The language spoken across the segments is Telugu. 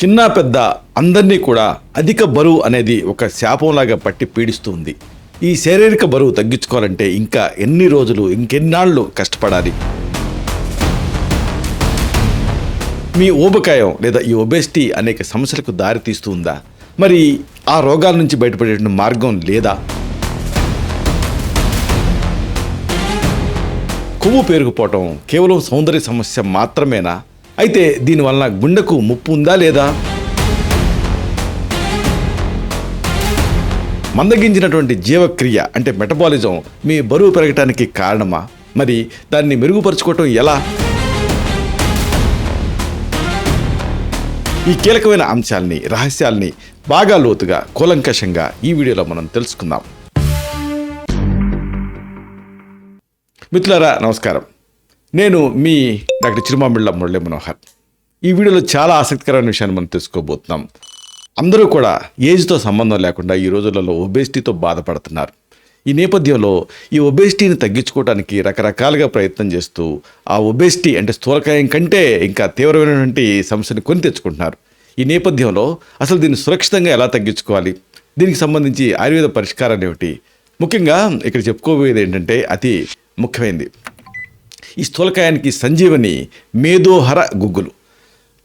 చిన్న పెద్ద అందరినీ కూడా అధిక బరువు అనేది ఒక శాపంలాగా పట్టి పీడిస్తూ ఉంది. ఈ శారీరక బరువు తగ్గించుకోవాలంటే ఇంకా ఎన్ని రోజులు ఇంకెన్నాళ్ళు కష్టపడాలి? మీ ఊబకాయం లేదా ఈ ఒబెసిటీ అనేక సమస్యలకు దారి తీస్తూ ఉందా? మరి ఆ రోగాల నుంచి బయటపడే మార్గం లేదా? కొవ్వు పేరుకుపోవటం కేవలం సౌందర్య సమస్య మాత్రమేనా? అయితే దీనివల్ల గుండెకు ముప్పు ఉందా లేదా? మందగించినటువంటి జీవక్రియ అంటే మెటబాలిజం మీ బరువు పెరగటానికి కారణమా? మరి దాన్ని మెరుగుపరుచుకోవటం ఎలా? ఈ కీలకమైన అంశాల్ని రహస్యాల్ని బాగా లోతుగా కూలంకషంగా ఈ వీడియోలో మనం తెలుసుకుందాం. మిత్రులారా నమస్కారం. నేను మీ డాక్టర్ చిరుమామిళ్ళ మురళీ మనోహర్. ఈ వీడియోలో చాలా ఆసక్తికరమైన విషయాన్ని మనం తెలుసుకోబోతున్నాం. అందరూ కూడా ఏజ్తో సంబంధం లేకుండా ఈ రోజులలో ఒబేసిటీతో బాధపడుతున్నారు. ఈ నేపథ్యంలో ఈ ఒబేసిటీని తగ్గించుకోవడానికి రకరకాలుగా ప్రయత్నం చేస్తూ ఆ ఒబేసిటీ అంటే స్థూలకాయం కంటే ఇంకా తీవ్రమైనటువంటి సమస్యని కొని తెచ్చుకుంటున్నారు. ఈ నేపథ్యంలో అసలు దీన్ని సురక్షితంగా ఎలా తగ్గించుకోవాలి? దీనికి సంబంధించి ఆయుర్వేద పరిష్కారాలు ఏమిటి? ముఖ్యంగా ఇక్కడ చెప్పుకోబోయేది ఏంటంటే అతి ముఖ్యమైనది. ఈ స్థూలకాయానికి సంజీవని మేధోహర గుగ్గులు.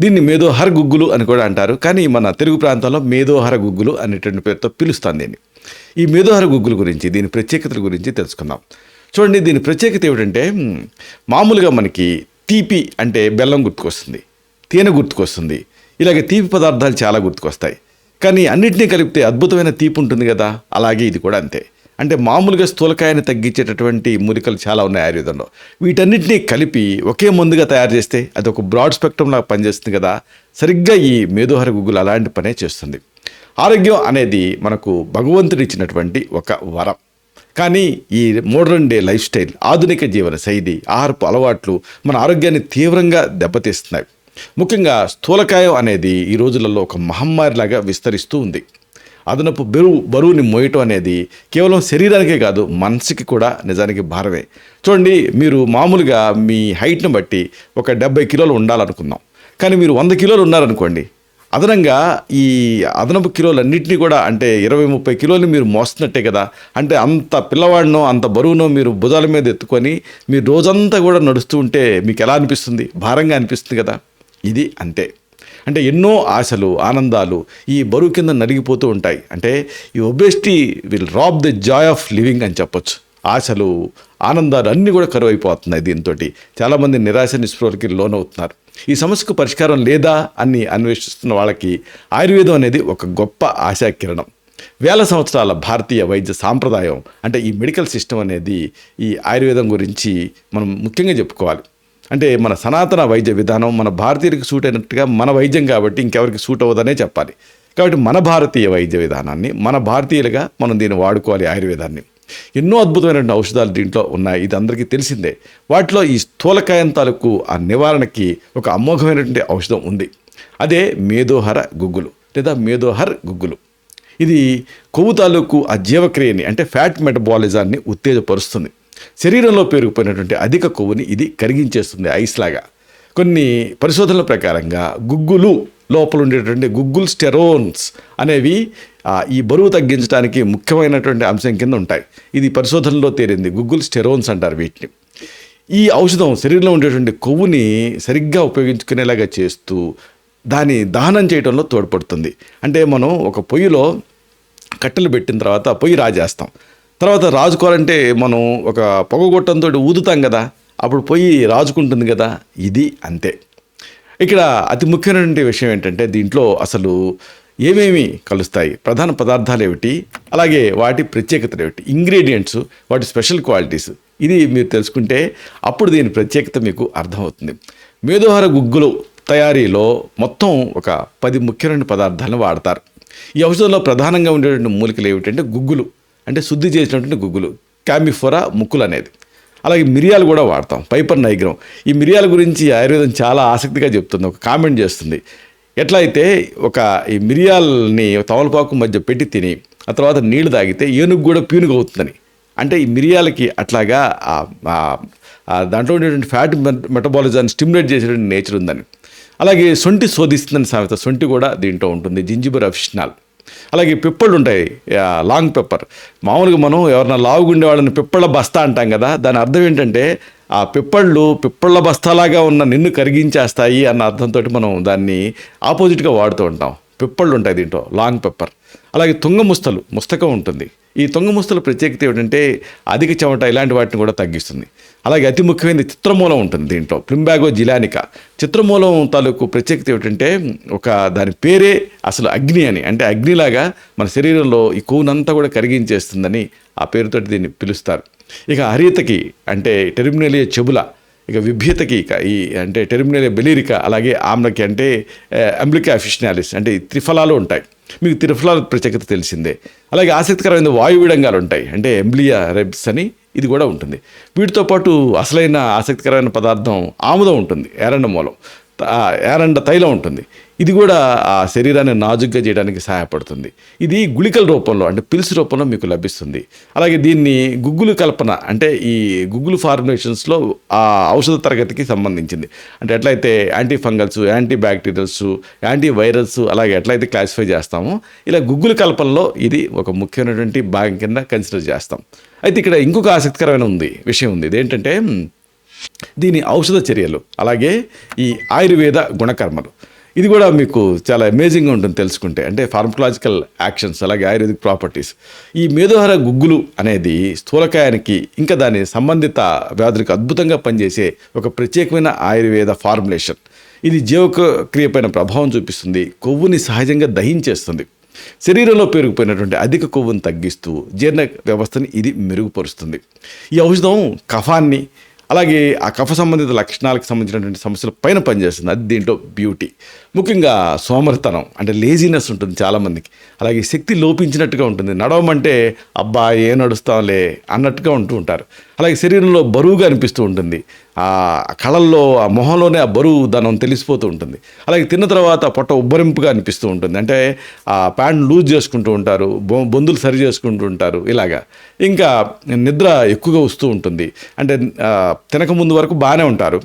దీన్ని మేధోహర గుగ్గులు అని కూడా అంటారు. కానీ మన తెలుగు ప్రాంతంలో మేధోహర గుగ్గులు అనేటువంటి పేరుతో పిలుస్తాను దీన్ని. ఈ మేధోహర గుగ్గుల గురించి దీని ప్రత్యేకతల గురించి తెలుసుకుందాం. చూడండి దీని ప్రత్యేకత ఏమిటంటే మామూలుగా మనకి తీపి అంటే బెల్లం గుర్తుకొస్తుంది తేనె గుర్తుకొస్తుంది. ఇలాగే తీపి పదార్థాలు చాలా గుర్తుకొస్తాయి. కానీ అన్నింటినీ కలిపితే అద్భుతమైన తీపి ఉంటుంది కదా? అలాగే ఇది కూడా అంతే. అంటే మామూలుగా స్థూలకాయాన్ని తగ్గించేటటువంటి మూలికలు చాలా ఉన్నాయి ఆయుర్వేదంలో. వీటన్నిటినీ కలిపి ఒకే మందుగా తయారు చేస్తే అది ఒక బ్రాడ్ స్పెక్ట్రమ్ లాగా పనిచేస్తుంది కదా. సరిగ్గా ఈ మేధోహర గుగ్గులు అలాంటి పనే చేస్తుంది. ఆరోగ్యం అనేది మనకు భగవంతుడు ఇచ్చినటువంటి ఒక వరం. కానీ ఈ మోడర్న్ డే లైఫ్ స్టైల్ ఆధునిక జీవన శైలి ఆహారపు అలవాట్లు మన ఆరోగ్యాన్ని తీవ్రంగా దెబ్బతీస్తున్నాయి. ముఖ్యంగా స్థూలకాయం అనేది ఈ రోజులలో ఒక మహమ్మారిలాగా విస్తరిస్తూ ఉంది. అదనపు బరువు బరువుని మోయటం అనేది కేవలం శరీరానికే కాదు మనసుకి కూడా నిజానికి భారమే. చూడండి మీరు మామూలుగా మీ హైట్ని బట్టి ఒక డెబ్బై కిలోలు ఉండాలనుకుందాం. కానీ మీరు వంద కిలోలు ఉన్నారనుకోండి అదనంగా ఈ అదనపు కిలోలన్నింటినీ కూడా అంటే ఇరవై ముప్పై కిలోలు మీరు మోస్తున్నట్టే కదా. అంటే అంత పిల్లవాడినో అంత బరువునో మీరు భుజాల మీద ఎత్తుకొని మీరు రోజంతా కూడా నడుస్తూ ఉంటే మీకు ఎలా అనిపిస్తుంది? భారంగా అనిపిస్తుంది కదా. ఇది అంతే. అంటే ఎన్నో ఆశలు ఆనందాలు ఈ బరువు కింద నలిగిపోతూ ఉంటాయి. అంటే ఈ obesity will rob the joy of living అని చెప్పొచ్చు. ఆశలు ఆనందాలు అన్నీ కూడా కరువు అయిపోతున్నాయి దీంతో చాలామంది నిరాశ నిస్పృహలకి లోనవుతున్నారు. ఈ సమస్యకు పరిష్కారం లేదా అని అన్వేషిస్తున్న వాళ్ళకి ఆయుర్వేదం అనేది ఒక గొప్ప ఆశాకిరణం. వేల సంవత్సరాల భారతీయ వైద్య సాంప్రదాయం అంటే ఈ మెడికల్ సిస్టమ్ అనేది ఈ ఆయుర్వేదం గురించి మనం ముఖ్యంగా చెప్పుకోవాలి. అంటే మన సనాతన వైద్య విధానం మన భారతీయులకు సూట్ అయినట్టుగా మన వైద్యం కాబట్టి ఇంకెవరికి సూట్ అవ్వదనే చెప్పాలి. కాబట్టి మన భారతీయ వైద్య విధానాన్ని మన భారతీయులుగా మనం దీన్ని వాడుకోవాలి ఆయుర్వేదాన్ని. ఎన్నో అద్భుతమైనటువంటి ఔషధాలు దీంట్లో ఉన్నాయి. ఇది అందరికీ తెలిసిందే. వాటిలో ఈ స్థూలకాయం తాలూకు ఆ నివారణకి ఒక అమోఘమైనటువంటి ఔషధం ఉంది. అదే మేధోహర గుగ్గులు లేదా మేధోహర్ గుగ్గులు. ఇది కొవ్వు తాలూకు ఆ జీవక్రియని అంటే ఫ్యాట్ మెటబాలిజాన్ని ఉత్తేజపరుస్తుంది. శరీరంలో పేరుకుపోయినటువంటి అధిక కొవ్వుని ఇది కరిగించేస్తుంది ఐస్ లాగా. కొన్ని పరిశోధనల ప్రకారంగా గుగ్గులు లోపల ఉండేటువంటి గుగ్గుల్ స్టెరోన్స్ అనేవి ఈ బరువు తగ్గించడానికి ముఖ్యమైనటువంటి అంశం కింద ఉంటాయి. ఇది పరిశోధనలో తేలింది. గుగ్గుల్ స్టెరోన్స్ అంటారు వీటిని. ఈ ఔషధం శరీరంలో ఉండేటువంటి కొవ్వుని సరిగ్గా ఉపయోగించుకునేలాగా చేస్తూ దాన్ని దహనం చేయడంలో తోడ్పడుతుంది. అంటే మనం ఒక పొయ్యిలో కట్టెలు పెట్టిన తర్వాత పొయ్యి రాజేస్తాం. తర్వాత రాజుకోవాలంటే మనం ఒక పొగగొట్టంతో ఊదుతాం కదా అప్పుడు పొయ్యి రాజుకుంటుంది కదా ఇది అంతే. ఇక్కడ అతి ముఖ్యమైనటువంటి విషయం ఏంటంటే దీంట్లో అసలు ఏమేమి కలుస్తాయి? ప్రధాన పదార్థాలు ఏమిటి? అలాగే వాటి ప్రత్యేకతలు ఏమిటి? ఇంగ్రీడియంట్స్ వాటి స్పెషల్ క్వాలిటీస్. ఇది మీరు తెలుసుకుంటే అప్పుడు దీని ప్రత్యేకత మీకు అర్థమవుతుంది. మేధోహార గుగ్గులు తయారీలో మొత్తం ఒక పది ముఖ్యమైన పదార్థాలను వాడతారు. ఈ ఔషధంలో ప్రధానంగా ఉండేటువంటి మూలికలు ఏమిటంటే గుగ్గులు. అంటే శుద్ధి చేసినటువంటి గుగ్గులు. క్యామిఫోరా ముక్కులు అనేది. అలాగే మిరియాలు కూడా వాడతాం. పైపర్ నైగ్రం. ఈ మిరియాల గురించి ఆయుర్వేదం చాలా ఆసక్తిగా చెప్తుంది. ఒక కామెంట్ చేస్తుంది. ఎట్లా అయితే ఒక ఈ మిరియాలని తమలపాకు మధ్య పెట్టి తిని ఆ తర్వాత నీళ్ళు తాగితే ఏనుగు కూడా పీనుగు అవుతుందని అంటే ఈ మిరియాలకి అట్లాగా దాంట్లో ఉండేటువంటి ఫ్యాట్ మెటబాలిజాన్ని స్టిమ్యులేట్ చేసేటువంటి నేచర్ ఉందని. అలాగే సొంటి శోధిస్తుందని సామెత. సొంటి కూడా దీంట్లో ఉంటుంది. జింజిబర్ అఫిషనాల్ అలాగే పిప్పళ్ళు ఉంటాయి. Long pepper. మామూలుగా మనం ఎవరైనా లావుగుండే వాళ్ళని పిప్పళ్ళ బస్తా అంటాం కదా దాని అర్థం ఏంటంటే ఆ పిప్పళ్ళు పిప్పళ్ళ బస్తాలాగా ఉన్న నిన్ను కరిగించేస్తాయి అన్న అర్థంతో మనం దాన్ని ఆపోజిట్గా వాడుతూ ఉంటాం. పిప్పళ్ళు ఉంటాయి దీంట్లో లాంగ్ పెప్పర్. అలాగే తుంగ ముస్తలు ముస్తకం ఉంటుంది. ఈ తుంగ ముస్తల ప్రత్యేకత ఏమిటంటే అధిక చెమట ఇలాంటి వాటిని కూడా తగ్గిస్తుంది. అలాగే అతి ముఖ్యమైనది చిత్రమూలం ఉంటుంది దీంట్లో. ప్లింబాగో జిలానిక. చిత్రమూలం తాలూకు ప్రత్యేకత ఏమిటంటే ఒక దాని పేరే అసలు అగ్ని అని. అంటే అగ్నిలాగా మన శరీరంలో ఈ కొవ్వునంతా కూడా కరిగించేస్తుందని ఆ పేరుతో దీన్ని పిలుస్తారు. ఇక హరితకి అంటే టెర్మినలియా చెబుల ఇక విభ్యతకి ఇక ఈ అంటే టెర్మినలియా బెలీరిక అలాగే ఆమ్లకి అంటే అంబ్లికా అఫిషనాలిస్ అంటే త్రిఫలాలు ఉంటాయి. మీకు త్రిఫలాల ప్రత్యేకత తెలిసిందే. అలాగే ఆసక్తికరమైన వాయు విడంగాలు ఉంటాయి. అంటే ఎంబ్లియా రెబ్స్ అని ఇది కూడా ఉంటుంది. వీటితో పాటు అసలైన ఆసక్తికరమైన పదార్థం ఆముదం ఉంటుంది. ఏరండ మూలం. ఆ ఏరండ తైలం ఉంటుంది. ఇది కూడా ఆ శరీరాన్ని నాజుగ్గా చేయడానికి సహాయపడుతుంది. ఇది గుళికల రూపంలో అంటే పిల్స్ రూపంలో మీకు లభిస్తుంది. అలాగే దీన్ని గుగ్గులు కల్పన అంటే ఈ గుగ్గులు ఫార్ములేషన్స్లో ఆ ఔషధ తరగతికి సంబంధించింది. అంటే ఎట్లయితే anti fungals anti bacterials anti virals అలాగే ఎట్లయితే క్లాసిఫై చేస్తామో ఇలా గుగ్గులు కల్పనలో ఇది ఒక ముఖ్యమైనటువంటి భాగం కింద కన్సిడర్ చేస్తాం. అయితే ఇక్కడ ఇంకొక ఆసక్తికరమైన ఉంది విషయం ఉంది. ఇదేంటంటే దీని ఔషధ చర్యలు అలాగే ఈ ఆయుర్వేద గుణకర్మలు. ఇది కూడా మీకు చాలా అమేజింగ్గా ఉంటుంది తెలుసుకుంటే. అంటే ఫార్మకలాజికల్ యాక్షన్స్ అలాగే ఆయుర్వేదిక్ ప్రాపర్టీస్ ఈ మేధోహర గుగ్గులు అనేది స్థూలకాయానికి ఇంకా దాని సంబంధిత వ్యాధులకు అద్భుతంగా పనిచేసే ఒక ప్రత్యేకమైన ఆయుర్వేద ఫార్ములేషన్ ఇది జీవక్రియపైన ప్రభావం చూపిస్తుంది కొవ్వుని సహజంగా దహించేస్తుంది. శరీరంలో పెరిగిపోయినటువంటి అధిక కొవ్వును తగ్గిస్తూ జీర్ణ వ్యవస్థని ఇది మెరుగుపరుస్తుంది. ఈ ఔషధం కఫాన్ని అలాగే ఆ కఫ సంబంధిత లక్షణాలకు సంబంధించినటువంటి సమస్యల పైన పనిచేస్తుంది. అది దీంట్లో బ్యూటీ ముఖ్యంగా సోమరితనం అంటే లేజినెస్ ఉంటుంది చాలామందికి. అలాగే శక్తి లోపించినట్టుగా ఉంటుంది. నడవమంటే అబ్బా ఏ నడుస్తాంలే అన్నట్టుగా ఉంటూ ఉంటారు. అలాగే శరీరంలో బరువుగా అనిపిస్తూ ఉంటుంది. ఆ కళల్లో ఆ మొహంలోనే ఆ బరువు దనం తెలిసిపోతూ ఉంటుంది. అలాగే తిన్న తర్వాత పొట్ట ఉబ్బరింపుగా అనిపిస్తూ ఉంటుంది. అంటే ఆ ప్యాంట్ లూజ్ చేసుకుంటూ ఉంటారు బొందులు సరి చేసుకుంటూ ఉంటారు ఇలాగా. ఇంకా నిద్ర ఎక్కువగా వస్తూ ఉంటుంది. అంటే తినక ముందు వరకు బాగానే ఉంటారు.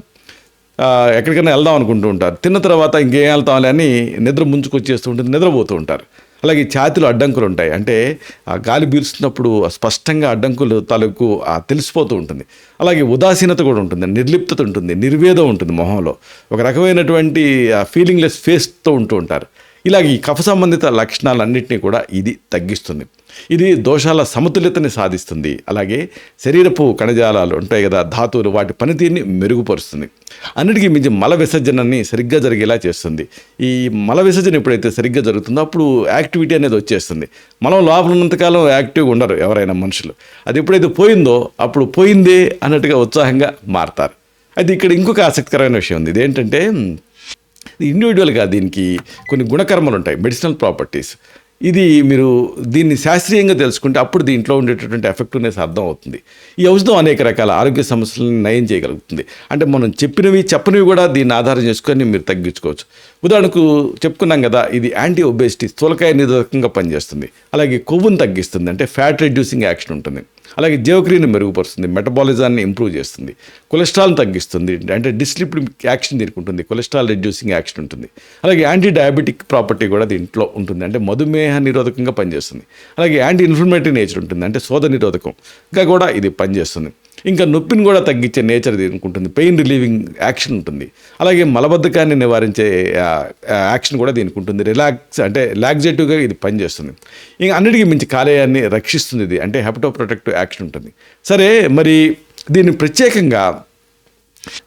ఎక్కడికైనా వెళ్దాం అనుకుంటూ ఉంటారు. తిన్న తర్వాత ఇంకేం వెళ్తాంలే అని నిద్ర ముంచుకొచ్చేస్తూ ఉంటుంది నిద్రపోతూ ఉంటారు. అలాగే ఛాతిలో అడ్డంకులు ఉంటాయి. అంటే ఆ గాలి పీల్చుతున్నప్పుడు స్పష్టంగా అడ్డంకులు తాలూకు తెలిసిపోతూ ఉంటుంది. అలాగే ఉదాసీనత కూడా ఉంటుంది నిర్లిప్తత ఉంటుంది నిర్వేదం ఉంటుంది మొహంలో. ఒక రకమైనటువంటి ఫీలింగ్లెస్ ఫేస్తో ఉంటూ ఉంటారు. ఇలాగ ఈ కఫ సంబంధిత లక్షణాలన్నింటినీ కూడా ఇది తగ్గిస్తుంది. ఇది దోషాల సమతుల్యతని సాధిస్తుంది. అలాగే శరీరపు కణజాలాలు ఉంటాయి కదా ధాతువులు వాటి పనితీరుని మెరుగుపరుస్తుంది. అన్నిటికీ మించి మల విసర్జనని సరిగ్గా జరిగేలా చేస్తుంది. ఈ మల విసర్జన ఎప్పుడైతే సరిగ్గా జరుగుతుందో అప్పుడు యాక్టివిటీ అనేది వచ్చేస్తుంది. మనం లోపల ఉన్నంతకాలం యాక్టివ్గా ఉండరు ఎవరైనా మనుషులు. అది ఎప్పుడైతే పోయిందో అప్పుడు పోయిందే అన్నట్టుగా ఉత్సాహంగా మారతారు. అయితే ఇక్కడ ఇంకొక ఆసక్తికరమైన విషయం ఉంది. ఇదేంటంటే ఇండివిజువల్గా దీనికి కొన్ని గుణకర్మలు ఉంటాయి. మెడిసినల్ ప్రాపర్టీస్ ఇది మీరు దీన్ని శాస్త్రీయంగా తెలుసుకుంటే అప్పుడు దీంట్లో ఉండేటటువంటి ఎఫెక్టివ్నెస్ అర్థం అవుతుంది ఈ ఔషధం అనేక రకాల ఆరోగ్య సమస్యలను నయం చేయగలుగుతుంది. అంటే మనం చెప్పినవి చెప్పనివి కూడా దీన్ని ఆధారం చేసుకొని మీరు తగ్గించుకోవచ్చు. ఉదాహరణకు చెప్పుకున్నాం కదా ఇది యాంటీ ఒబేసిటీ స్థూలకాయ నిరోధకంగా పనిచేస్తుంది. అలాగే కొవ్వును తగ్గిస్తుంది అంటే ఫ్యాట్ రెడ్యూసింగ్ యాక్షన్ ఉంటుంది. అలాగే జీవక్రియను మెరుగుపరుస్తుంది మెటబాలిజాన్ని ఇంప్రూవ్ చేస్తుంది. కొలెస్ట్రాల్ని తగ్గిస్తుంది అంటే డిస్లిపిడ్ యాక్షన్ దీనికి ఉంటుంది కొలెస్ట్రాల్ రెడ్యూసింగ్ యాక్షన్ ఉంటుంది. అలాగే యాంటీ డయాబెటిక్ ప్రాపర్టీ కూడా దీంట్లో ఉంటుంది అంటే మధుమేహ నిరోధకంగా పనిచేస్తుంది. అలాగే యాంటీ ఇన్ఫ్లమేటరీ నేచర్ ఉంటుంది అంటే శోధ నిరోధకంగా కూడా ఇది పనిచేస్తుంది. ఇంకా నొప్పిని కూడా తగ్గించే నేచర్ దీనికి ఉంటుంది పెయిన్ రిలీవింగ్ యాక్షన్ ఉంటుంది. అలాగే మలబద్ధకాన్ని నివారించే యాక్షన్ కూడా దీనికి ఉంటుంది. రిలాక్స్ అంటే లాక్జేటివ్గా ఇది పనిచేస్తుంది. ఇంకా అన్నిటికీ మించి కాలేయాన్ని రక్షిస్తుంది ఇది. అంటే హెపటో ప్రొటెక్టివ్ యాక్షన్ ఉంటుంది. సరే మరి దీన్ని ప్రత్యేకంగా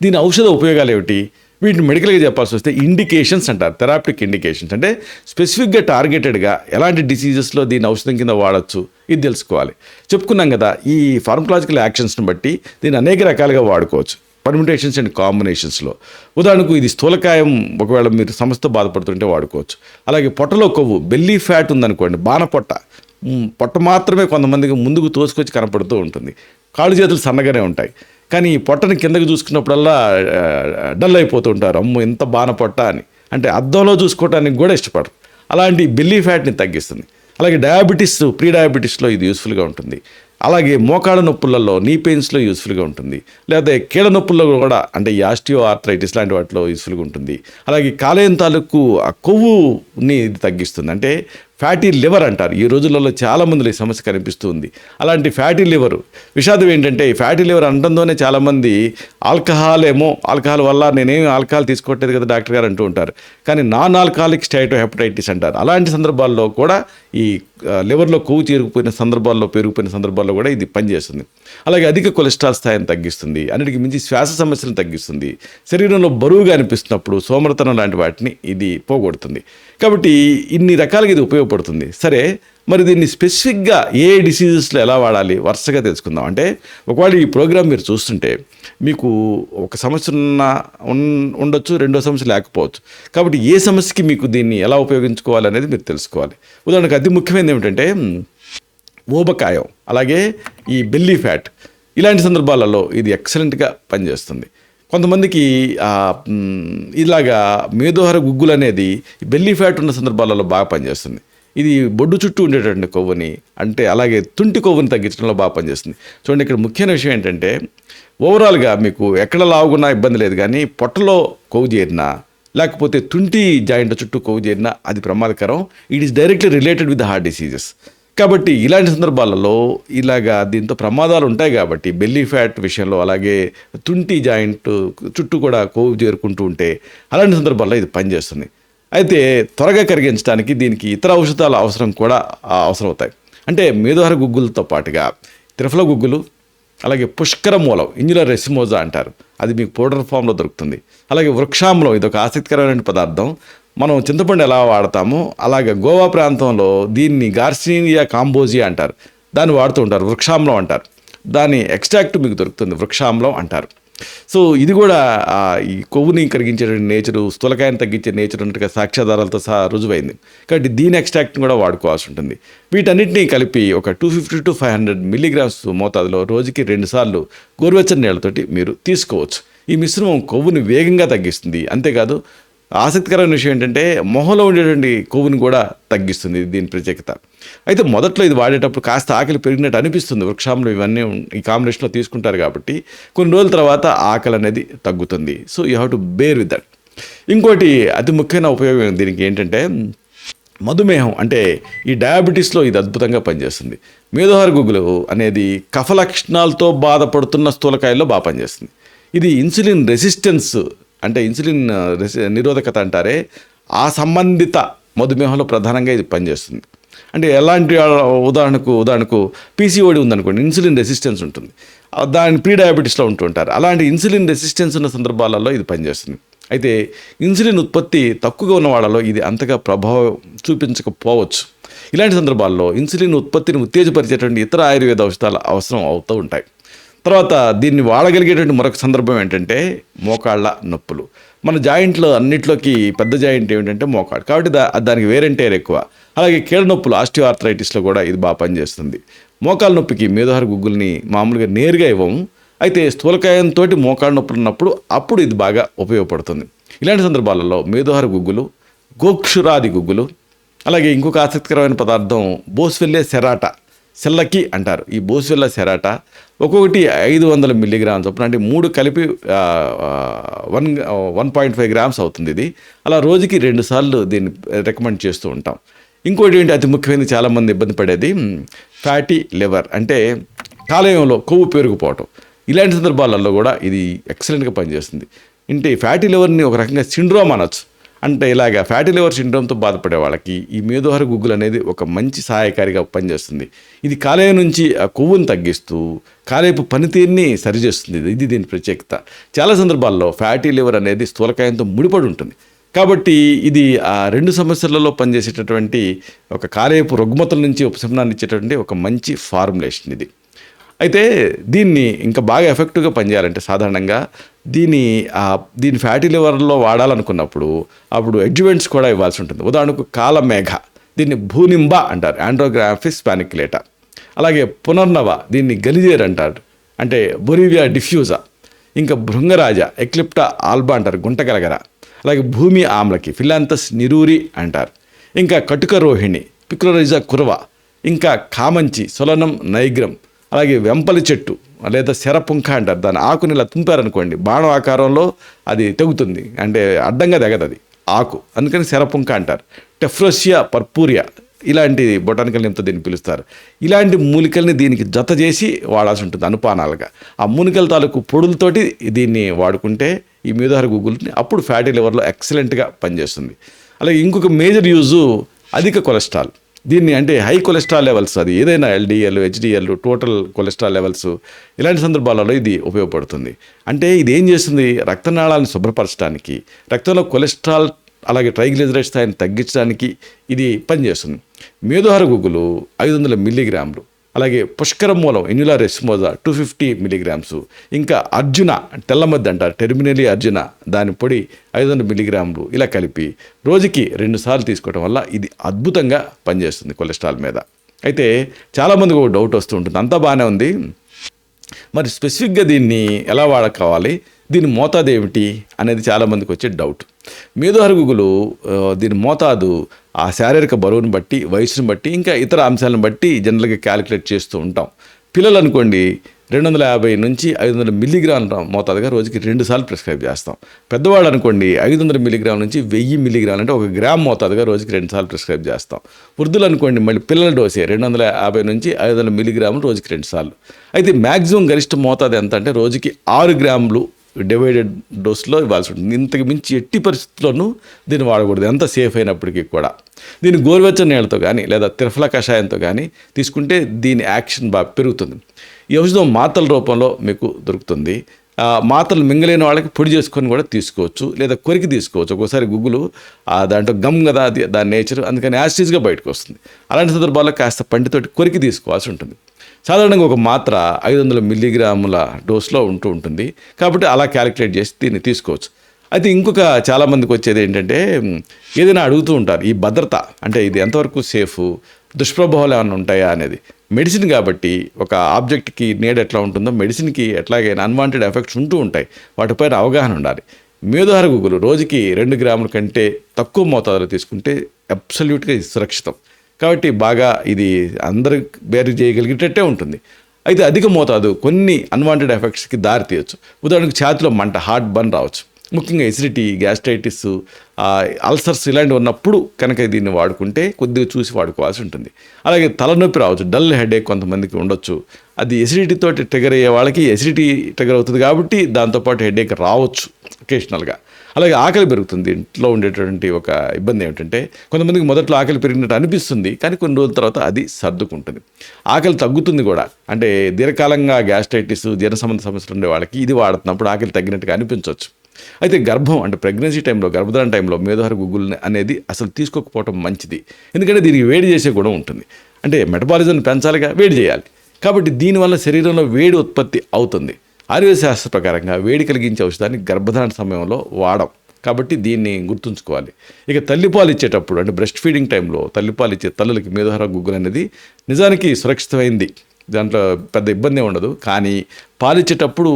దీని ఔషధ ఉపయోగాలు ఏమిటి వీటిని మెడికల్గా చెప్పాల్సి వస్తే ఇండికేషన్స్ అంటారు. థెరాపిటిక్ ఇండికేషన్స్ అంటే స్పెసిఫిక్గా టార్గెటెడ్గా ఎలాంటి డిసీజెస్లో దీన్ని ఔషధం కింద వాడచ్చు? ఇది తెలుసుకోవాలి. చెప్పుకున్నాం కదా ఈ ఫార్మకలాజికల్ యాక్షన్స్ని బట్టి దీన్ని అనేక రకాలుగా వాడుకోవచ్చు. పర్మిటేషన్స్ అండ్ కాంబినేషన్స్లో ఉదాహరణకు ఇది స్థూలకాయం ఒకవేళ మీరు సమస్త బాధపడుతుంటే వాడుకోవచ్చు. అలాగే పొట్టలో కొవ్వు బెల్లీ ఫ్యాట్ ఉందనుకోండి బాణ పొట్ట. పొట్ట మాత్రమే కొంతమందికి ముందుకు తోసుకొచ్చి కనపడుతూ ఉంటుంది. కాళ్ళు చేతులు సన్నగానే ఉంటాయి. కానీ ఈ పొట్టని కిందకి చూసుకున్నప్పుడల్లా డల్ అయిపోతూ ఉంటారు అమ్మో ఇంత బాణ పొట్ట అని. అంటే అద్దంలో చూసుకోవడానికి కూడా ఇష్టపడరు. అలాంటి బెల్లీ ఫ్యాట్ని తగ్గిస్తుంది. అలాగే డయాబెటీస్ ప్రీ డయాబెటీస్లో ఇది యూస్ఫుల్గా ఉంటుంది. అలాగే మోకాళ్ళ నొప్పులలో నీ పెయిన్స్లో యూస్ఫుల్గా ఉంటుంది. లేదా కీళ్ళ నొప్పుల్లో కూడా అంటే ఈ ఆస్టియో ఆర్థరైటిస్ లాంటి వాటిలో యూస్ఫుల్గా ఉంటుంది. అలాగే కాలేయం తాలూకు ఆ కొవ్వుని ఇది తగ్గిస్తుంది. అంటే ఫ్యాటీ లివర్ అంటారు. ఈ రోజులలో చాలా మందిలో ఈ సమస్య కనిపిస్తుంది. అలాంటి ఫ్యాటీ లివర్ విషాదం ఏంటంటే ఈ ఫ్యాటీ లివర్ అనడంతోనే చాలామంది ఆల్కహాల్ ఏమో ఆల్కహాల్ వల్ల నేనేం ఆల్కహాల్ తీసుకోవట్లేదు కదా డాక్టర్ గారు అంటూ ఉంటారు. కానీ నాన్ ఆల్కహాలిక్ స్టైటో హెపటైటిస్ అంటారు. అలాంటి సందర్భాల్లో కూడా ఈ లివర్లో కొవ్వు చేరుకుపోయిన సందర్భాల్లో పెరిగిపోయిన సందర్భాల్లో కూడా ఇది పనిచేస్తుంది. అలాగే అధిక కొలెస్ట్రాల్ స్థాయిని తగ్గిస్తుంది. అన్నిటికీ మించి శ్వాస సమస్యలను తగ్గిస్తుంది. శరీరంలో బరువుగా అనిపిస్తున్నప్పుడు సోమరతనం లాంటి వాటిని ఇది పోగొడుతుంది. కాబట్టి ఇన్ని రకాలుగా ఇది ఉపయోగపడుతుంది. సరే మరి దీన్ని స్పెసిఫిక్గా ఏ డిసీజెస్లో ఎలా వాడాలి? వరుసగా తెలుసుకుందాం. అంటే ఒకవేళ ఈ ప్రోగ్రామ్ మీరు చూస్తుంటే మీకు ఒక సమస్య ఉన్న ఉన్- ఉండొచ్చు రెండో సమస్య లేకపోవచ్చు. కాబట్టి ఏ సమస్యకి మీకు దీన్ని ఎలా ఉపయోగించుకోవాలి అనేది మీరు తెలుసుకోవాలి. ఉదాహరణకు అతి ముఖ్యమైనది ఏమిటంటే ఊబకాయం అలాగే ఈ బెల్లీ ఫ్యాట్. ఇలాంటి సందర్భాలలో ఇది ఎక్సలెంట్గా పనిచేస్తుంది. కొంతమందికి ఇలాగా మేధోహర గుగ్గులు అనేది బెల్లీ ఫ్యాట్ ఉన్న సందర్భాలలో బాగా పనిచేస్తుంది. ఇది బొడ్డు చుట్టూ ఉండేటువంటి కొవ్వుని అంటే అలాగే తుంటి కొవ్వుని తగ్గించడంలో బాగా పనిచేస్తుంది. చూడండి ఇక్కడ ముఖ్యమైన విషయం ఏంటంటే ఓవరాల్గా మీకు ఎక్కడ లావుకున్నా ఇబ్బంది లేదు కానీ పొట్టలో కొవ్వు చేరినా లేకపోతే తుంటి జాయింట్ చుట్టూ కొవ్వు చేరినా అది ప్రమాదకరం. It is directly related with heart diseases కాబట్టి ఇలాంటి సందర్భాలలో ఇలాగా దీంతో ప్రమాదాలు ఉంటాయి కాబట్టి బెల్లీ ఫ్యాట్ విషయంలో అలాగే తుంటి జాయింట్ చుట్టూ కూడా కొవ్వు చేరుకుంటూ ఉంటే అలాంటి సందర్భాల్లో ఇది పనిచేస్తుంది. అయితే త్వరగా కరిగించడానికి దీనికి ఇతర ఔషధాల అవసరం కూడా అవసరం అవుతాయి అంటే మేధోహర గుగ్గులతో పాటుగా త్రిఫల గుగ్గులు అలాగే పుష్కర మూలం ఇంజులర్ రెసిమోజా అంటారు. అది మీకు పౌడర్ ఫామ్లో దొరుకుతుంది. అలాగే వృక్షాంలో ఇది ఒక ఆసక్తికరమైన పదార్థం. మనం చింతపండు ఎలా వాడతామో అలాగే గోవా ప్రాంతంలో దీన్ని గార్సినియా కాంబోజియా అంటారు. దాన్ని వాడుతూ ఉంటారు వృక్షాంలం అంటారు. దాని ఎక్స్ట్రాక్ట్ మీకు దొరుకుతుంది వృక్షాంలం అంటారు. సో ఇది కూడా ఈ కొవ్వుని కరిగించే నేచరు స్థూలకాయని తగ్గించే నేచర్ ఉన్నట్టుగా సాక్ష్యాధారాలతో సహా రుజువైంది. కాబట్టి దీని ఎక్స్ట్రాక్ట్ని కూడా వాడుకోవాల్సి ఉంటుంది. వీటన్నిటినీ కలిపి ఒక two fifty to five hundred milligrams మోతాదులో రోజుకి రెండుసార్లు గోరువెచ్చని నీళ్ళతోటి మీరు తీసుకోవచ్చు. ఈ మిశ్రమం కొవ్వుని వేగంగా తగ్గిస్తుంది. అంతేకాదు ఆసక్తికరమైన విషయం ఏంటంటే మొహంలో ఉండేటువంటి కొవ్వుని కూడా తగ్గిస్తుంది దీని ప్రత్యేకత. అయితే మొదట్లో ఇది వాడేటప్పుడు కాస్త ఆకలి పెరిగినట్టు అనిపిస్తుంది. వృక్షాములు ఇవన్నీ ఈ కాంబినేషన్లో తీసుకుంటారు కాబట్టి కొన్ని రోజుల తర్వాత ఆకలి అనేది తగ్గుతుంది. So you have to bear with that ఇంకోటి అతి ముఖ్యమైన ఉపయోగం దీనికి ఏంటంటే మధుమేహం అంటే ఈ డయాబెటీస్లో ఇది అద్భుతంగా పనిచేస్తుంది. మేధోహార గుగ్గులు అనేది కఫ లక్షణాలతో బాధపడుతున్న స్థూలకాయల్లో బాగా పనిచేస్తుంది. ఇది ఇన్సులిన్ రెసిస్టెన్స్ అంటే ఇన్సులిన్ రెసి నిరోధకత అంటారే ఆ సంబంధిత మధుమేహంలో ప్రధానంగా ఇది పనిచేస్తుంది. అంటే ఎలాంటి ఉదాహరణకు ఉదాహరణకు పీసీఓడి ఉందనుకోండి ఇన్సులిన్ రెసిస్టెన్స్ ఉంటుంది. దాని ప్రీ డయాబెటీస్లో ఉంటుంటారు అలాంటి ఇన్సులిన్ రెసిస్టెన్స్ ఉన్న సందర్భాలలో ఇది పనిచేస్తుంది. అయితే ఇన్సులిన్ ఉత్పత్తి తక్కువగా ఉన్న వాళ్ళలో ఇది అంతగా ప్రభావం చూపించకపోవచ్చు. ఇలాంటి సందర్భాల్లో ఇన్సులిన్ ఉత్పత్తిని ఉత్తేజపరిచేటువంటి ఇతర ఆయుర్వేద ఔషధాలు అవసరం అవుతూ ఉంటాయి. తర్వాత దీన్ని వాడగలిగేటువంటి మరొక సందర్భం ఏంటంటే మోకాళ్ళ నొప్పులు. మన జాయింట్లో అన్నిట్లోకి పెద్ద జాయింట్ ఏమిటంటే మోకాడు కాబట్టి దా దానికి వేరెంటేర్ ఎక్కువ. అలాగే కీళ్ళ నొప్పులు ఆస్టియో ఆర్థరైటిస్లో కూడా ఇది బాగా పనిచేస్తుంది. మోకాళ్ళ నొప్పికి మేదోహార గుగ్గుల్ని మామూలుగా నేరుగా ఇవ్వము. అయితే స్థూలకాయంతో మోకాళ్ళ నొప్పులు ఉన్నప్పుడు అప్పుడు ఇది బాగా ఉపయోగపడుతుంది. ఇలాంటి సందర్భాలలో మేదోహార గుగ్గులు గోక్షురాది గుగ్గులు అలాగే ఇంకొక ఆసక్తికరమైన పదార్థం బోస్వెల్లే సెరాటా సెల్లకి అంటారు. ఈ బోస్వెల్ల సెరాటా ఒక్కొక్కటి ఐదు వందల మిల్లీగ్రామ్స్ చొప్పున అంటే మూడు కలిపి one one point five grams అవుతుంది ఇది. అలా రోజుకి రెండు సార్లు దీన్ని రికమెండ్ చేస్తూ ఉంటాం. ఇంకోటి ఏంటి? అతి ముఖ్యమైనది చాలామంది ఇబ్బంది పడేది ఫ్యాటీ లివర్ అంటే కాలేయంలో కొవ్వు పెరిగిపోవటం. ఇలాంటి సందర్భాలలో కూడా ఇది ఎక్సలెంట్గా పనిచేస్తుంది. అంటే ఫ్యాటీ లివర్ని ఒక రకంగా సిండ్రోమ్ అనొచ్చు. అంటే ఇలాగా ఫ్యాటీ లివర్ సిండ్రోమ్తో బాధపడే వాళ్ళకి ఈ మేధోహర గుగ్గులు అనేది ఒక మంచి సహాయకారిగా పనిచేస్తుంది. ఇది కాలేయం నుంచి ఆ కొవ్వును తగ్గిస్తూ కాలేపు పనితీరుని సరిచేస్తుంది. ఇది- దీని ప్రత్యేకత. చాలా సందర్భాల్లో ఫ్యాటీ లివర్ అనేది స్థూలకాయంతో ముడిపడి ఉంటుంది. కాబట్టి ఇది ఆ రెండు సమస్యలలో పనిచేసేటటువంటి ఒక కాలేపు రుగ్మతల నుంచి ఉపశమనాన్ని ఇచ్చేటటువంటి ఒక మంచి ఫార్ములేషన్ ఇది. అయితే దీన్ని ఇంకా బాగా ఎఫెక్టివ్గా పనిచేయాలంటే సాధారణంగా దీని దీని ఫ్యాటీ లివర్లో వాడాలనుకున్నప్పుడు అప్పుడు అడ్జువెంట్స్ కూడా ఇవ్వాల్సి ఉంటుంది. ఉదాహరణకు కాలమేఘ దీన్ని భూనింబ అంటారు ఆండ్రోగ్రాఫిస్ పానిక్యులేటా అలాగే పునర్నవ దీన్ని గలిజేర్ అంటారు అంటే బొరివియా డిఫ్యూజా. ఇంకా భృంగరాజ ఎక్లిప్టా ఆల్బా అంటారు గుంటగలగర అలాగే భూమి ఆమ్లకి ఫిలాంతస్ నిరూరి అంటారు. ఇంకా కటుక రోహిణి పిక్రోరైజా కురవ. ఇంకా కామంచి సొలనం నైగ్రం. అలాగే వెంపలి చెట్టు లేదా శరపుంఖ అంటారు. దాని ఆకుని ఇలా తుంపారనుకోండి బాణం ఆకారంలో అది తెగుతుంది. అంటే అడ్డంగా తెగదు అది ఆకు. అందుకని శరపుంఖ అంటారు. టెఫ్రోసియా పర్పూరియా ఇలాంటి బొటానికల్ నేమ్తో దీన్ని పిలుస్తారు. ఇలాంటి మూలికల్ని దీనికి జత చేసి వాడాల్సి ఉంటుంది అనుపానాలుగా. ఆ మూలికల తాలూకు పొడులతోటి దీన్ని వాడుకుంటే ఈ మీదహార గుగ్గుల్ని అప్పుడు ఫ్యాటీ లివర్లో ఎక్సలెంట్గా పనిచేస్తుంది. అలాగే ఇంకొక మేజర్ యూజు అధిక కొలెస్ట్రాల్. దీన్ని అంటే హై కొలెస్ట్రాల్ లెవెల్స్ అది. ఏదైనా LDL HDL total cholesterol levels ఇలాంటి సందర్భాలలో ఇది ఉపయోగపడుతుంది. అంటే ఇది ఏం చేస్తుంది? రక్తనాళాలను శుభ్రపరచడానికి రక్తంలో కొలెస్ట్రాల్ అలాగే ట్రైగ్లిజరైడ్ స్థాయిని తగ్గించడానికి ఇది పనిచేస్తుంది. మేధోహార గుగ్గులు ఐదు వందల మిల్లీగ్రాములు అలాగే పుష్కర మూలం ఎన్యులా ఎస్మోజా టూ ఫిఫ్టీ మిలీగ్రామ్స్ ఇంకా అర్జున తెల్లమద్ది అంటారు టెర్మినలీ అర్జున దాని పొడి ఐదు వందల మిలీగ్రాములు ఇలా కలిపి రోజుకి రెండుసార్లు తీసుకోవడం వల్ల ఇది అద్భుతంగా పనిచేస్తుంది కొలెస్ట్రాల్ మీద. అయితే చాలామందికి ఒక డౌట్ వస్తూ ఉంటుంది అంతా బాగానే ఉంది. మరి స్పెసిఫిక్గా దీన్ని ఎలా వాడుకోవాలి? దీని మోతాదు ఏమిటి? అనేది చాలామందికి వచ్చే డౌట్. మేధోహరుగుగులు దీని మోతాదు ఆ శారీరక బరువును బట్టి వయసును బట్టి ఇంకా ఇతర అంశాలను బట్టి జనరల్గా క్యాలిక్యులేట్ చేస్తూ ఉంటాం. పిల్లలు అనుకోండి రెండు వందల యాభై నుంచి ఐదు వందల మిల్లీగ్రాముల మోతాదుగా రోజుకి రెండు సార్లు ప్రిస్క్రైబ్ చేస్తాం. పెద్దవాళ్ళు అనుకోండి ఐదు వందల మిల్లీగ్రాముల నుంచి వెయ్యి మిల్లీగ్రాములు అంటే ఒక గ్రామ్ మోతాదుగా రోజుకి రెండు సార్లు ప్రిస్క్రైబ్ చేస్తాం. వృద్ధులు అనుకోండి మళ్ళీ పిల్లల డోసే రెండు వందల యాభై నుంచి ఐదు వందల మిల్లీగ్రాములు రోజుకి రెండు సార్లు. అయితే మ్యాక్సిమం గరిష్ట మోతాదు ఎంత అంటే రోజుకి ఆరు గ్రాములు డివైడెడ్ డోస్లో ఇవ్వాల్సి ఉంటుంది. ఇంతకు మించి ఎట్టి పరిస్థితుల్లోనూ దీన్ని వాడకూడదు. ఎంత సేఫ్ అయినప్పటికీ కూడా. దీన్ని గోరువెచ్చని నీళ్ళతో కానీ లేదా తిరఫల కషాయంతో కానీ తీసుకుంటే దీని యాక్షన్ బాగా పెరుగుతుంది. ఈ ఔషధం మాతల రూపంలో మీకు దొరుకుతుంది. మాతలు మింగలేని వాళ్ళకి పొడి చేసుకొని కూడా తీసుకోవచ్చు లేదా కొరికి తీసుకోవచ్చు. ఒక్కోసారి గుగ్గులు దాంట్లో గమ్ కదా అది దాని నేచర్ అందుకని యాసిడ్గా బయటకు వస్తుంది. అలాంటి సందర్భాల్లో కాస్త పంటితోటి కొరికి తీసుకోవాల్సి ఉంటుంది. సాధారణంగా ఒక మాత్ర ఐదు వందల మిల్లీగ్రాముల డోస్లో ఉంటూ ఉంటుంది. కాబట్టి అలా క్యాలిక్యులేట్ చేసి దీన్ని తీసుకోవచ్చు. అయితే ఇంకొక చాలామందికి వచ్చేది ఏంటంటే ఏదైనా అడుగుతూ ఉంటారు ఈ భద్రత అంటే ఇది ఎంతవరకు సేఫ్ దుష్ప్రభావాలు ఏమైనా ఉంటాయా అనేది. మెడిసిన్ కాబట్టి ఒక ఆబ్జెక్ట్కి నీడ ఎట్లా ఉంటుందో మెడిసిన్కి ఎట్లాగైనా అన్వాంటెడ్ ఎఫెక్ట్స్ ఉంటూ ఉంటాయి. వాటిపైన అవగాహన ఉండాలి. మేధోహార గుగ్గులు రోజుకి రెండు గ్రాముల కంటే తక్కువ మోతాదులో తీసుకుంటే అబ్సల్యూట్గా సురక్షితం. కాబట్టి బాగా ఇది అందరు బేరు చేయగలిగేటట్టే ఉంటుంది. అయితే అధిక మోతాదు కొన్ని అన్వాంటెడ్ ఎఫెక్ట్స్కి దారి తీయచ్చు. ఉదాహరణకు ఛాతిలో మంట హార్ట్ బర్న్ రావచ్చు. ముఖ్యంగా ఎసిడిటీ గ్యాస్ట్రైటిస్ అల్సర్స్ ఇలాంటివి ఉన్నప్పుడు కనుక దీన్ని వాడుకుంటే కొద్దిగా చూసి వాడుకోవాల్సి ఉంటుంది. అలాగే తలనొప్పి రావచ్చు డల్ హెడేక్ కొంతమందికి ఉండొచ్చు. అది ఎసిడిటీతో ట్రిగర్ అయ్యే వాళ్ళకి ఎసిడిటీ ట్రిగర్ అవుతుంది కాబట్టి దాంతోపాటు హెడేక్ రావచ్చు ఒకేషనల్గా అలాగే ఆకలి పెరుగుతుంది. ఇంట్లో ఉండేటటువంటి ఒక ఇబ్బంది ఏమిటంటే కొంతమందికి మొదట్లో ఆకలి పెరిగినట్టు అనిపిస్తుంది కానీ కొన్ని రోజుల తర్వాత అది సర్దుకుంటుంది. ఆకలి తగ్గుతుంది కూడా. అంటే దీర్ఘకాలంగా గ్యాస్ట్రైటిస్ జీర్ణ సంబంధ సమస్యలు ఉండే వాళ్ళకి ఇది వాడుతున్నప్పుడు ఆకలి తగ్గినట్టుగా అనిపించవచ్చు. అయితే గర్భం అంటే ప్రెగ్నెన్సీ టైంలో గర్భధారణ టైంలో మేధోహార గుగ్గుల్ అనేది అసలు తీసుకోకపోవడం మంచిది. ఎందుకంటే దీనికి వేడి చేసే గుణం ఉంటుంది. అంటే మెటబాలిజం పెంచాలిగా వేడి చేయాలి. కాబట్టి దీనివల్ల శరీరంలో వేడి ఉత్పత్తి అవుతుంది. ఆయుర్వేద శాస్త్ర ప్రకారంగా వేడి కలిగించే ఔషధాన్ని గర్భధారణ సమయంలో వాడం. కాబట్టి దీన్ని గుర్తుంచుకోవాలి. ఇక తల్లిపాలు ఇచ్చేటప్పుడు అంటే బ్రెస్ట్ ఫీడింగ్ టైంలో తల్లిపాలు ఇచ్చే తల్లులకి మేధోహార గుగ్గులు అనేది నిజానికి సురక్షితమైంది. దాంట్లో పెద్ద ఇబ్బంది ఉండదు. కానీ పాలిచ్చేటప్పుడు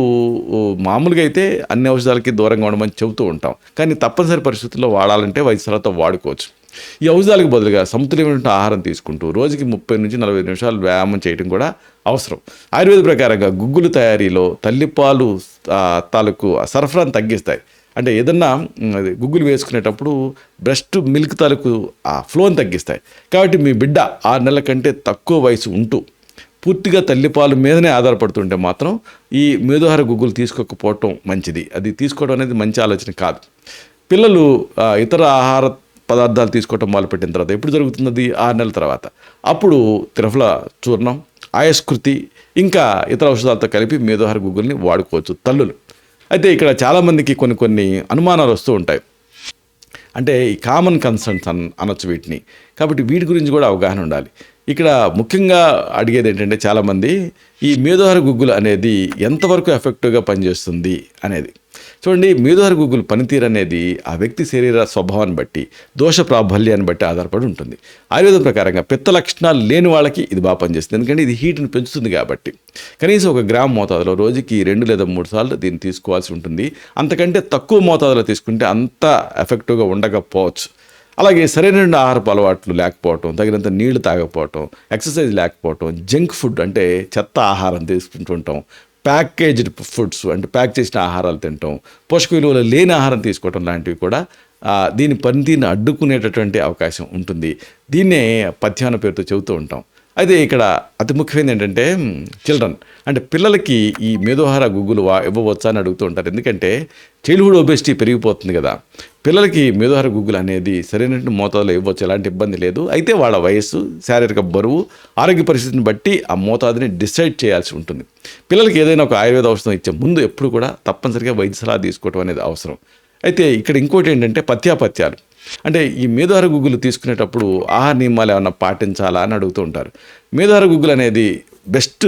మామూలుగా అయితే అన్ని ఔషధాలకి దూరంగా ఉండమని చెబుతూ ఉంటాం. కానీ తప్పనిసరి పరిస్థితుల్లో వాడాలంటే వైద్యశాలతో వాడుకోవచ్చు. ఈ ఔషధాలకు బదులుగా సమతుల్యమైన ఆహారం తీసుకుంటూ రోజుకి ముప్పై నుంచి నలభై నిమిషాలు వ్యాయామం చేయడం కూడా అవసరం. ఆయుర్వేద ప్రకారంగా గుగ్గులు తయారీలో తల్లిపాలు తాలూకు సరఫరాను తగ్గిస్తాయి. అంటే ఏదన్నా అది గుగ్గులు వేసుకునేటప్పుడు బ్రెస్ట్ మిల్క్ తాలూకు ఆ ఫ్లోని తగ్గిస్తాయి. కాబట్టి మీ బిడ్డ ఆరు నెలల కంటే తక్కువ వయసు ఉంటూ పూర్తిగా తల్లిపాలు మీదనే ఆధారపడుతుంటే మాత్రం ఈ మేధోహార గుగ్గులు తీసుకోకపోవటం మంచిది. అది తీసుకోవడం అనేది మంచి ఆలోచన కాదు. పిల్లలు ఇతర ఆహార పదార్థాలు తీసుకోవటం మొదలుపెట్టిన తర్వాత ఎప్పుడు జరుగుతున్నది? ఆరు నెలల తర్వాత. అప్పుడు త్రిఫల చూర్ణం ఆయస్కృతి ఇంకా ఇతర ఔషధాలతో కలిపి మేధోహార గుగ్గుల్ని వాడుకోవచ్చు తల్లులు. అయితే ఇక్కడ చాలామందికి కొన్ని కొన్ని అనుమానాలు వస్తూ ఉంటాయి. అంటే ఈ కామన్ కన్సర్న్స్ అన్ అనొచ్చు వీటిని. కాబట్టి వీటి గురించి కూడా అవగాహన ఉండాలి. ఇక్కడ ముఖ్యంగా అడిగేది ఏంటంటే చాలామంది ఈ మేధోహార గుగ్గులు అనేది ఎంతవరకు ఎఫెక్టివ్గా పనిచేస్తుంది అనేది. చూడండి మేధోహార గూగుల్ పనితీరు అనేది ఆ వ్యక్తి శరీర స్వభావాన్ని బట్టి దోష ప్రాబల్యాన్ని బట్టి ఆధారపడి ఉంటుంది. ఆయుర్వేదం ప్రకారంగా పిత్త లక్షణాలు లేని వాళ్ళకి ఇది బాగా పనిచేస్తుంది. ఎందుకంటే ఇది హీట్ని పెంచుతుంది కాబట్టి. కనీసం ఒక గ్రామ్ మోతాదులో రోజుకి రెండు లేదా మూడు సార్లు దీన్ని తీసుకోవాల్సి ఉంటుంది. అంతకంటే తక్కువ మోతాదులో తీసుకుంటే అంత ఎఫెక్టివ్గా ఉండకపోవచ్చు. అలాగే సరైన ఆహారపు అలవాట్లు లేకపోవటం తగినంత నీళ్ళు తాగకపోవటం ఎక్సర్సైజ్ లేకపోవటం జంక్ ఫుడ్ అంటే చెత్త ఆహారం తీసుకుంటుంటాం. ప్యాకేజ్డ్ ఫుడ్స్ అంటే ప్యాక్ చేసిన ఆహారాలు తినటం పోషక విలువలు లేని ఆహారం తీసుకోవటం లాంటివి కూడా దీని పనితీరుని అడ్డుకునేటటువంటి అవకాశం ఉంటుంది. దీన్నే పథ్యాన పేరుతో చెబుతూ ఉంటాం. అయితే ఇక్కడ అతి ముఖ్యమైనది ఏంటంటే చిల్డ్రన్. అంటే పిల్లలకి ఈ మేధోహార గుగ్గులు వా ఇవ్వవచ్చా అని అడుగుతూ ఉంటారు. ఎందుకంటే చైల్డ్హుడ్ ఒబెసిటీ పెరిగిపోతుంది కదా. పిల్లలకి మేధోహార గుగ్గులు అనేది సరైనటువంటి మోతాదులో ఇవ్వచ్చు. ఎలాంటి ఇబ్బంది లేదు. అయితే వాళ్ళ వయస్సు శారీరక బరువు ఆరోగ్య పరిస్థితిని బట్టి ఆ మోతాదుని డిసైడ్ చేయాల్సి ఉంటుంది. పిల్లలకి ఏదైనా ఒక ఆయుర్వేద ఔషధం ఇచ్చే ముందు ఎప్పుడు కూడా తప్పనిసరిగా వైద్య సలహా తీసుకోవడం అనేది అవసరం. అయితే ఇక్కడ ఇంకోటి ఏంటంటే పథ్యాపత్యాలు అంటే ఈ మేధార గుగ్గులు తీసుకునేటప్పుడు ఆహార నియమాలు ఏమైనా పాటించాలా అని అడుగుతూ ఉంటారు. మేధార గుగ్గులు అనేది బెస్ట్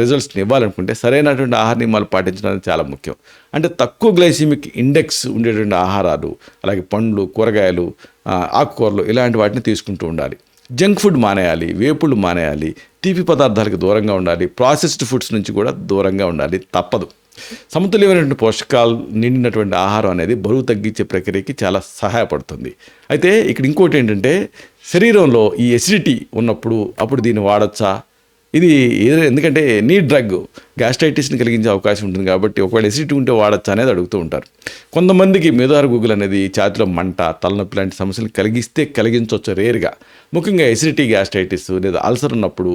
రిజల్ట్స్ని ఇవ్వాలనుకుంటే సరైనటువంటి ఆహార నియమాలు పాటించడం చాలా ముఖ్యం. అంటే తక్కువ గ్లైసిమిక్ ఇండెక్స్ ఉండేటువంటి ఆహారాలు అలాగే పండ్లు కూరగాయలు ఆకుకూరలు ఇలాంటి వాటిని తీసుకుంటూ ఉండాలి. జంక్ ఫుడ్ మానేయాలి వేపుళ్ళు మానేయాలి తీపి పదార్థాలకు దూరంగా ఉండాలి ప్రాసెస్డ్ ఫుడ్స్ నుంచి కూడా దూరంగా ఉండాలి తప్పదు. సమతుల్యమైనటువంటి పోషకాలు నిండినటువంటి ఆహారం అనేది బరువు తగ్గించే ప్రక్రియకి చాలా సహాయపడుతుంది. అయితే ఇక్కడ ఇంకోటి ఏంటంటే శరీరంలో ఈ ఎసిడిటీ ఉన్నప్పుడు అప్పుడు దీన్ని వాడచ్చా? ఇది ఎందుకంటే నీ డ్రగ్ గ్యాస్ట్రైటిస్ని కలిగించే అవకాశం ఉంటుంది కాబట్టి ఒకవేళ ఎసిడిటీ ఉంటే వాడచ్చు అనేది అడుగుతూ ఉంటారు. కొంతమందికి మేధార గూగుల్ అనేది ఛాతిలో మంట తలనొప్పి లాంటి సమస్యలు కలిగిస్తే కలిగించవచ్చు రేర్గా. ముఖ్యంగా ఎసిడిటీ గ్యాస్ట్రైటిస్ లేదా అల్సర్ ఉన్నప్పుడు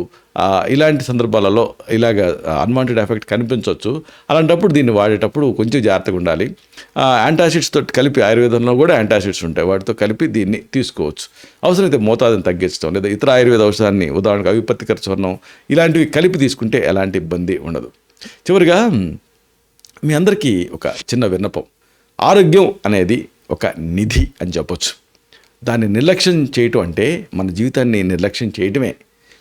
ఇలాంటి సందర్భాలలో ఇలాగ అన్వాంటెడ్ ఎఫెక్ట్ కనిపించవచ్చు. అలాంటప్పుడు దీన్ని వాడేటప్పుడు కొంచెం జాగ్రత్తగా ఉండాలి. యాంటాసిడ్స్ తోటి కలిపి ఆయుర్వేదంలో కూడా యాంటాసిడ్స్ ఉంటాయి. వాటితో కలిపి దీన్ని తీసుకోవచ్చు. అవసరమైతే మోతాదుని తగ్గించడం లేదా ఇతర ఆయుర్వేద ఔషధాన్ని ఉదాహరణకు అవిపత్తికర చూర్ణం ఇలాంటివి కలిపి తీసుకుంటే ఎలాంటి ఇబ్బంది ఉండదు. చివరిగా మీ అందరికీ ఒక చిన్న విన్నపం. ఆరోగ్యం అనేది ఒక నిధి అని చెప్పొచ్చు. దాన్ని నిర్లక్ష్యం చేయటం అంటే మన జీవితాన్ని నిర్లక్ష్యం చేయటమే.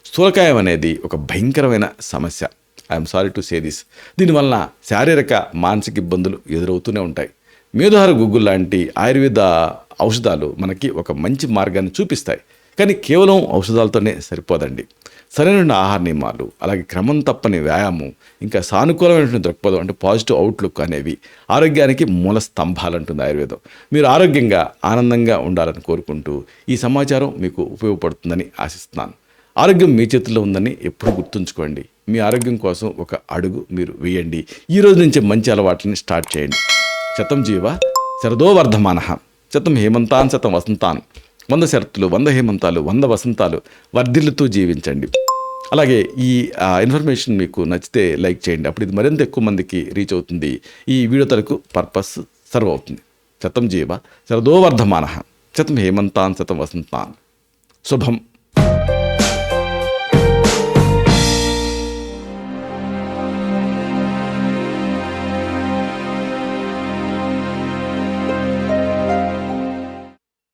స్థూలకాయం అనేది ఒక భయంకరమైన సమస్య. I'm sorry to say this దీనివలన శారీరక మానసిక ఇబ్బందులు ఎదురవుతూనే ఉంటాయి. మేధోహార గుగ్గులు లాంటి ఆయుర్వేద ఔషధాలు మనకి ఒక మంచి మార్గాన్ని చూపిస్తాయి. కానీ కేవలం ఔషధాలతోనే సరిపోదండి. సరైన ఆహార నియమాలు అలాగే క్రమం తప్పని వ్యాయామం ఇంకా సానుకూలమైనటువంటి దృక్పథం అంటే పాజిటివ్ అవుట్లుక్ అనేవి ఆరోగ్యానికి మూల స్తంభాలు అంటుంది ఆయుర్వేదం. మీరు ఆరోగ్యంగా ఆనందంగా ఉండాలని కోరుకుంటూ ఈ సమాచారం మీకు ఉపయోగపడుతుందని ఆశిస్తున్నాను. ఆరోగ్యం మీ చేతుల్లో ఉందని ఎప్పుడు గుర్తుంచుకోండి. మీ ఆరోగ్యం కోసం ఒక అడుగు మీరు వేయండి. ఈ రోజు నుంచి మంచి అలవాట్లని స్టార్ట్ చేయండి. శతం జీవ శరదో వర్ధమాన. శతం హేమంతాన్ శతం వసంతాన్. వంద శరత్తులు వంద హేమంతాలు వంద వసంతాలు వర్ధిల్లుతూ జీవించండి. అలాగే ఈ ఇన్ఫర్మేషన్ మీకు నచ్చితే లైక్ చేయండి. అప్పుడు ఇది మరింత ఎక్కువ మందికి రీచ్ అవుతుంది. ఈ వీడియో తరకు పర్పస్ సర్వ్ అవుతుంది. శతం జీవ శరదోవర్ధమాన. శతం హేమంతాన్ శతం వసంతాన్. శుభం.